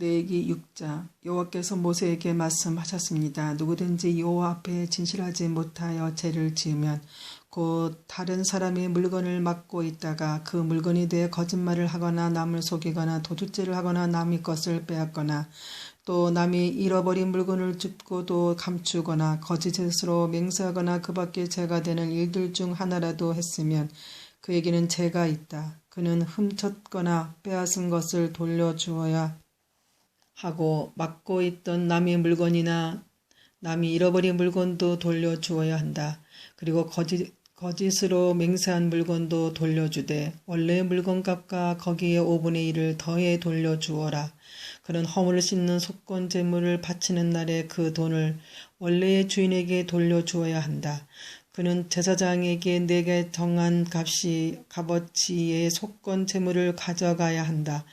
내기 6자 여호와께서 모세에게 말씀하셨습니다. 누구든지 여호와 앞에 진실하지 못하여 죄를 지으면 곧 다른 사람의 물건을 맡고 있다가 그 물건에 대해 거짓말을 하거나 남을 속이거나 도둑질을 하거나 남의 것을 빼앗거나 또 남이 잃어버린 물건을 줍고도 감추거나 거짓으로 맹세하거나 그 밖에 죄가 되는 일들 중 하나라도 했으면 그에게는 죄가 있다. 그는 훔쳤거나 빼앗은 것을 돌려주어야 하고 맡고 있던 남의 물건이나 남이 잃어버린 물건도 돌려주어야 한다. 그리고 거짓, 거짓으로 맹세한 물건도 돌려주되 원래의 물건값과 거기에 5분의 1을 더해 돌려주어라. 그는 허물을 씻는 속건 제물을 바치는 날에 그 돈을 원래의 주인에게 돌려주어야 한다. 그는 제사장에게 내게 정한 값이 값어치의 속건 제물을 가져가야 한다.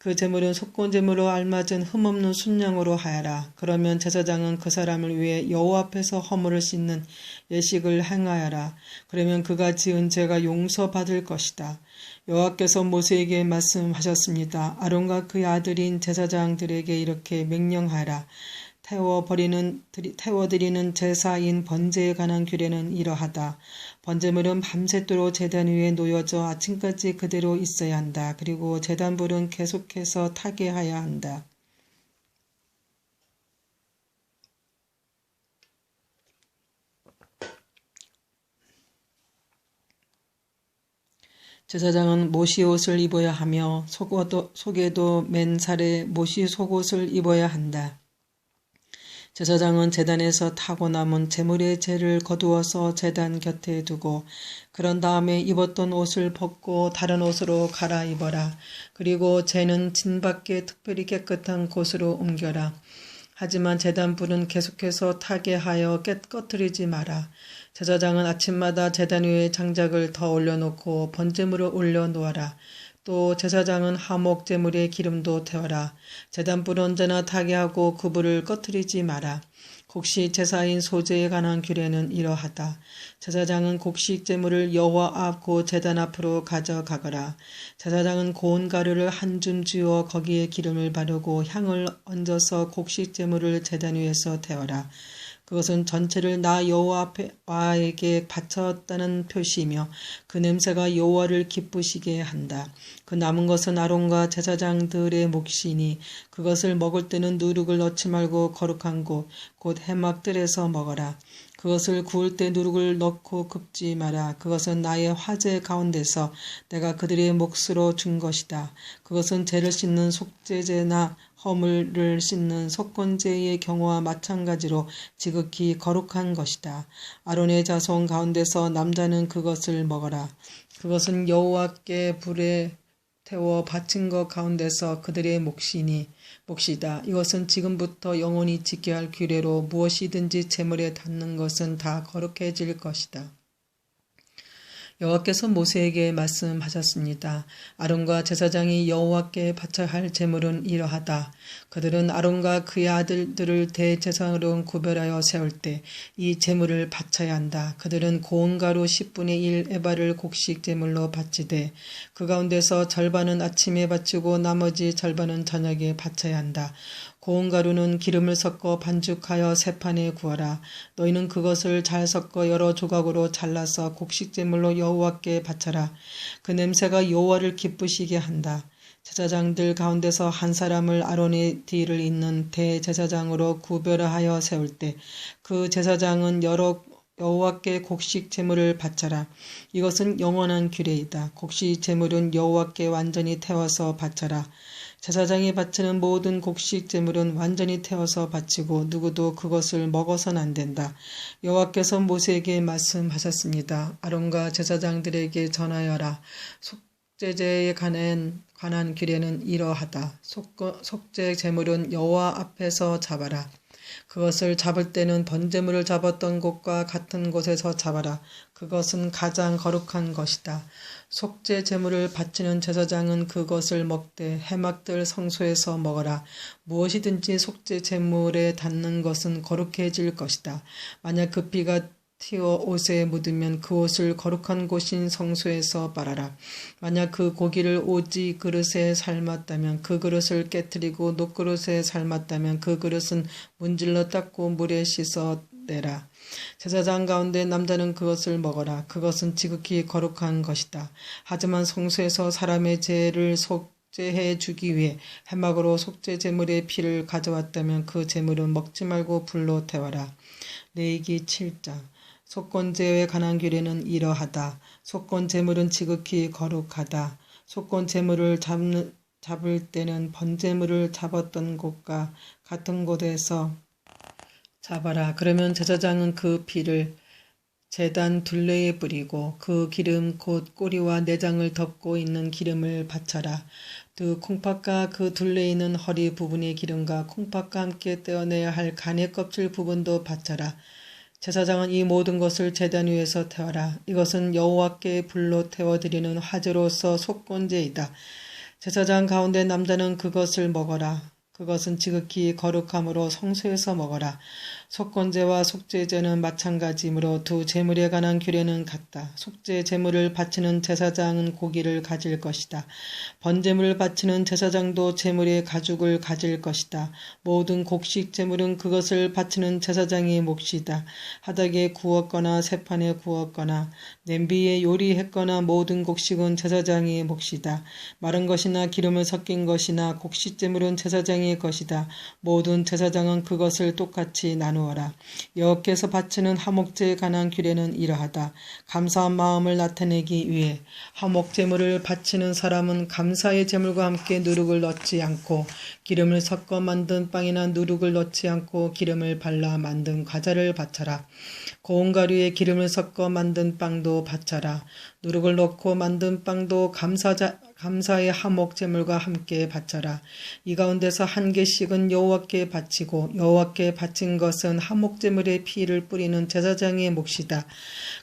그 제물은 속건 제물로 알맞은 흠없는 순양으로 하여라. 그러면 제사장은 그 사람을 위해 여호와 앞에서 허물을 씻는 예식을 행하여라. 그러면 그가 지은 죄가 용서받을 것이다. 여호와께서 모세에게 말씀하셨습니다. 아론과 그의 아들인 제사장들에게 이렇게 명령하라. 태워버리는, 태워드리는 제사인 번제에 관한 규례는 이러하다. 번제물은 밤새도록 재단 위에 놓여져 아침까지 그대로 있어야 한다. 그리고 재단불은 계속해서 타게 하야 한다. 제사장은 모시 옷을 입어야 하며 속에도, 속에도 맨살에 모시 속옷을 입어야 한다. 제사장은 재단에서 타고 남은 재물의 재를 거두어서 재단 곁에 두고 그런 다음에 입었던 옷을 벗고 다른 옷으로 갈아입어라. 그리고 재는 진 밖에 특별히 깨끗한 곳으로 옮겨라. 하지만 재단 불은 계속해서 타게 하여 깨끗뜨리지 마라. 제사장은 아침마다 재단 위에 장작을 더 올려놓고 번제물을 올려놓아라. 또 제사장은 하목 제물에 기름도 태워라. 재단불 언제나 타게 하고 그 불을 꺼트리지 마라. 곡식 제사인 소재에 관한 규례는 이러하다. 제사장은 곡식 제물을 여호와 앞고 제단 앞으로 가져가거라. 제사장은 고운 가루를 한 줌 쥐어 거기에 기름을 바르고 향을 얹어서 곡식 제물을 제단 위에서 태워라. 그것은 전체를 나 여호와에게 바쳤다는 표시이며 그 냄새가 여호와를 기쁘시게 한다. 그 남은 것은 아론과 제사장들의 몫이니 그것을 먹을 때는 누룩을 넣지 말고 거룩한 곳, 곧 해막들에서 먹어라. 그것을 구울 때 누룩을 넣고 굽지 마라. 그것은 나의 화재 가운데서 내가 그들의 몫으로 준 것이다. 그것은 죄를 씻는 속죄제나 허물을 씻는 속건제의 경우와 마찬가지로 지극히 거룩한 것이다. 아론의 자손 가운데서 남자는 그것을 먹어라. 그것은 여호와께 불에 태워 바친 것 가운데서 그들의 몫이니 몫이다. 이것은 지금부터 영원히 지켜야 할 규례로 무엇이든지 재물에 닿는 것은 다 거룩해질 것이다. 여호와께서 모세에게 말씀하셨습니다. 아론과 제사장이 여호와께 바쳐야 할 제물은 이러하다. 그들은 아론과 그의 아들들을 대제사장으로 구별하여 세울 때 이 제물을 바쳐야 한다. 그들은 고운 가루 10분의 1 에바를 곡식 제물로 바치되 그 가운데서 절반은 아침에 바치고 나머지 절반은 저녁에 바쳐야 한다. 고운 가루는 기름을 섞어 반죽하여 세 판에 구워라. 너희는 그것을 잘 섞어 여러 조각으로 잘라서 곡식제물로 여호와께 바쳐라. 그 냄새가 여호와를 기쁘시게 한다. 제사장들 가운데서 한 사람을 아론의 뒤를 잇는 대제사장으로 구별하여 세울 때 그 제사장은 여러 여호와께 곡식 제물을 바쳐라. 이것은 영원한 규례이다. 곡식 제물은 여호와께 완전히 태워서 바쳐라. 제사장이 바치는 모든 곡식 제물은 완전히 태워서 바치고 누구도 그것을 먹어서는 안 된다. 여호와께서 모세에게 말씀하셨습니다. 아론과 제사장들에게 전하여라. 속죄제에 관한 관한 규례는 이러하다. 속죄 제물은 여호와 앞에서 잡아라. 그것을 잡을 때는 번제물을 잡았던 곳과 같은 곳에서 잡아라. 그것은 가장 거룩한 것이다. 속죄 제물을 바치는 제사장은 그것을 먹되 해막들 성소에서 먹어라. 무엇이든지 속죄 제물에 닿는 것은 거룩해질 것이다. 만약 그 피가 튀어 옷에 묻으면 그 옷을 거룩한 곳인 성소에서 빨아라. 만약 그 고기를 오지 그릇에 삶았다면 그 그릇을 깨뜨리고 녹그릇에 삶았다면 그 그릇은 문질러 닦고 물에 씻어 내라. 제사장 가운데 남자는 그것을 먹어라. 그것은 지극히 거룩한 것이다. 하지만 성소에서 사람의 죄를 속죄해 주기 위해 해막으로 속죄 제물의 피를 가져왔다면 그 제물은 먹지 말고 불로 태워라. 레이기 7장 속건제에 관한 규례는 이러하다. 속건 제물은 지극히 거룩하다. 속건 제물을 잡는, 잡을 때는 번제물을 잡았던 곳과 같은 곳에서 잡아라. 그러면 제사장은 그 피를 재단 둘레에 뿌리고 그 기름 곧 꼬리와 내장을 덮고 있는 기름을 바쳐라. 그 콩팥과 그 둘레에 있는 허리 부분의 기름과 콩팥과 함께 떼어내야 할 간의 껍질 부분도 바쳐라. 제사장은 이 모든 것을 제단 위에서 태워라. 이것은 여호와께 불로 태워드리는 화제로서 속건제이다. 제사장 가운데 남자는 그것을 먹어라. 그것은 지극히 거룩함으로 성소에서 먹어라. 속건제와 속죄제는 마찬가지이므로 두 제물에 관한 규례는 같다. 속죄 제물을 바치는 제사장은 고기를 가질 것이다. 번제물을 바치는 제사장도 제물의 가죽을 가질 것이다. 모든 곡식 제물은 그것을 바치는 제사장의 몫이다. 하닥에 구웠거나 세판에 구웠거나 냄비에 요리했거나 모든 곡식은 제사장의 몫이다. 마른 것이나 기름을 섞인 것이나 곡식 제물은 제사장의 것이다. 모든 제사장은 그것을 똑같이 나누 나누어라. 여호께서 바치는 화목제에 관한 규례는 이러하다. 감사한 마음을 나타내기 위해 화목제물을 바치는 사람은 감사의 제물과 함께 누룩을 넣지 않고 기름을 섞어 만든 빵이나 누룩을 넣지 않고 기름을 발라 만든 과자를 바쳐라. 고운 가루에 기름을 섞어 만든 빵도 바쳐라. 누룩을 넣고 만든 빵도 감사자, 감사의 하목 제물과 함께 바쳐라. 이 가운데서 한 개씩은 여호와께 바치고 여호와께 바친 것은 하목 제물의 피를 뿌리는 제사장의 몫이다.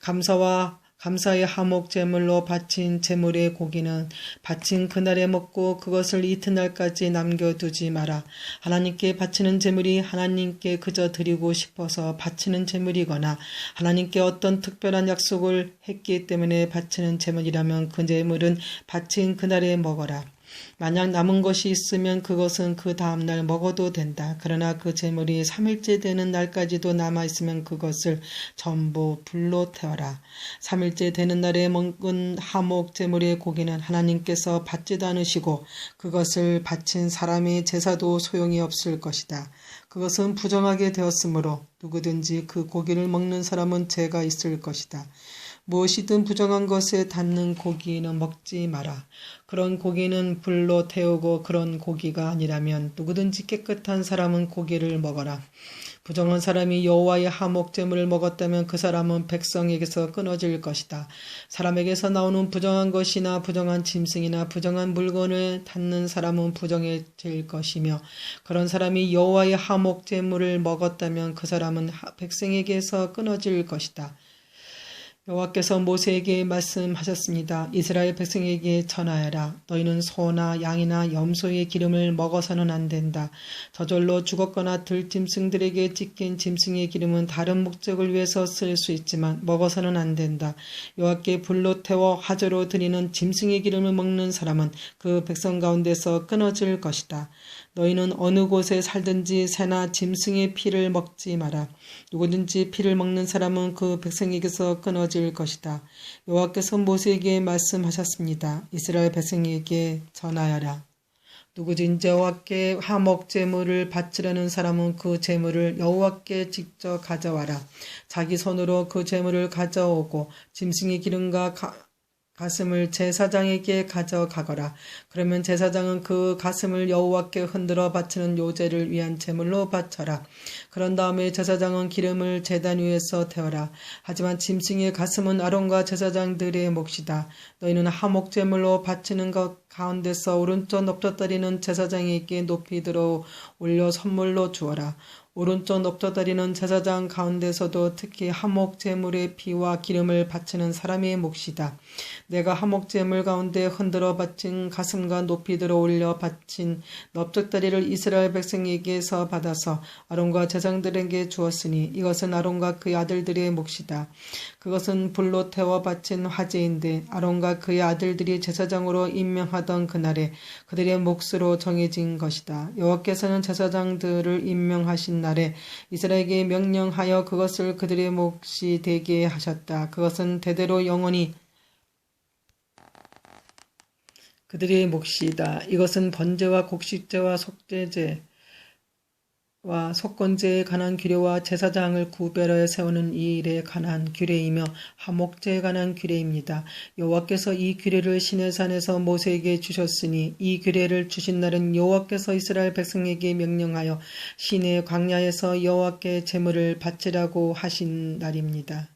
감사와 감사의 하목 제물로 바친 제물의 고기는 바친 그날에 먹고 그것을 이튿날까지 남겨두지 마라. 하나님께 바치는 제물이 하나님께 그저 드리고 싶어서 바치는 제물이거나 하나님께 어떤 특별한 약속을 했기 때문에 바치는 제물이라면 그 제물은 바친 그날에 먹어라. 만약 남은 것이 있으면 그것은 그 다음날 먹어도 된다. 그러나 그 재물이 3일째 되는 날까지도 남아있으면 그것을 전부 불로 태워라. 3일째 되는 날에 먹은 하목 재물의 고기는 하나님께서 받지도 않으시고 그것을 바친 사람의 제사도 소용이 없을 것이다. 그것은 부정하게 되었으므로 누구든지 그 고기를 먹는 사람은 죄가 있을 것이다. 무엇이든 부정한 것에 닿는 고기는 먹지 마라. 그런 고기는 불로 태우고 그런 고기가 아니라면 누구든지 깨끗한 사람은 고기를 먹어라. 부정한 사람이 여호와의 하목제물을 먹었다면 그 사람은 백성에게서 끊어질 것이다. 사람에게서 나오는 부정한 것이나 부정한 짐승이나 부정한 물건을 닿는 사람은 부정해질 것이며 그런 사람이 여호와의 하목제물을 먹었다면 그 사람은 백성에게서 끊어질 것이다. 여호와께서 모세에게 말씀하셨습니다. 이스라엘 백성에게 전하여라. 너희는 소나 양이나 염소의 기름을 먹어서는 안 된다. 저절로 죽었거나 들짐승들에게 찢긴 짐승의 기름은 다른 목적을 위해서 쓸 수 있지만 먹어서는 안 된다. 여호와께 불로 태워 화제로 드리는 짐승의 기름을 먹는 사람은 그 백성 가운데서 끊어질 것이다. 너희는 어느 곳에 살든지 새나 짐승의 피를 먹지 마라. 누구든지 피를 먹는 사람은 그 백성에게서 끊어질 것이다. 여호와께서 모세에게 말씀하셨습니다. 이스라엘 백성에게 전하여라. 누구든지 여호와께 화목 제물을 바치려는 사람은 그 제물을 여호와께 직접 가져와라. 자기 손으로 그 제물을 가져오고 짐승의 기름과 가, 가슴을 제사장에게 가져가거라. 그러면 제사장은 그 가슴을 여호와께 흔들어 바치는 요제를 위한 제물로 바쳐라. 그런 다음에 제사장은 기름을 제단 위에서 태워라. 하지만 짐승의 가슴은 아론과 제사장들의 몫이다. 너희는 하목 제물로 바치는 것 가운데서 오른쪽 높낮다리는 제사장에게 높이 들어 올려 선물로 주어라. 오른쪽 넙도다리는 제사장 가운데서도 특히 하목 제물의 피와 기름을 바치는 사람의 몫이다. 내가 하목 제물 가운데 흔들어 바친 가슴과 높이 들어 올려 바친 넙적다리를 이스라엘 백성에게서 받아서 아론과 제장들에게 주었으니 이것은 아론과 그의 아들들의 몫이다. 그것은 불로 태워 바친 화제인데 아론과 그의 아들들이 제사장으로 임명하던 그날에 그들의 몫으로 정해진 것이다. 여호와께서는 제사장들을 임명하신 날에 이스라엘에게 명령하여 그것을 그들의 몫이 되게 하셨다. 그것은 대대로 영원히 그들의 몫이다. 이것은 번제와 곡식제와 속죄제 와 속건제에 관한 규례와 제사장을 구별하여 세우는 이 일에 관한 규례이며 하목제에 관한 규례입니다. 여호와께서 이 규례를 시내 산에서 모세에게 주셨으니 이 규례를 주신 날은 여호와께서 이스라엘 백성에게 명령하여 시내 광야에서 여호와께 제물을 바치라고 하신 날입니다.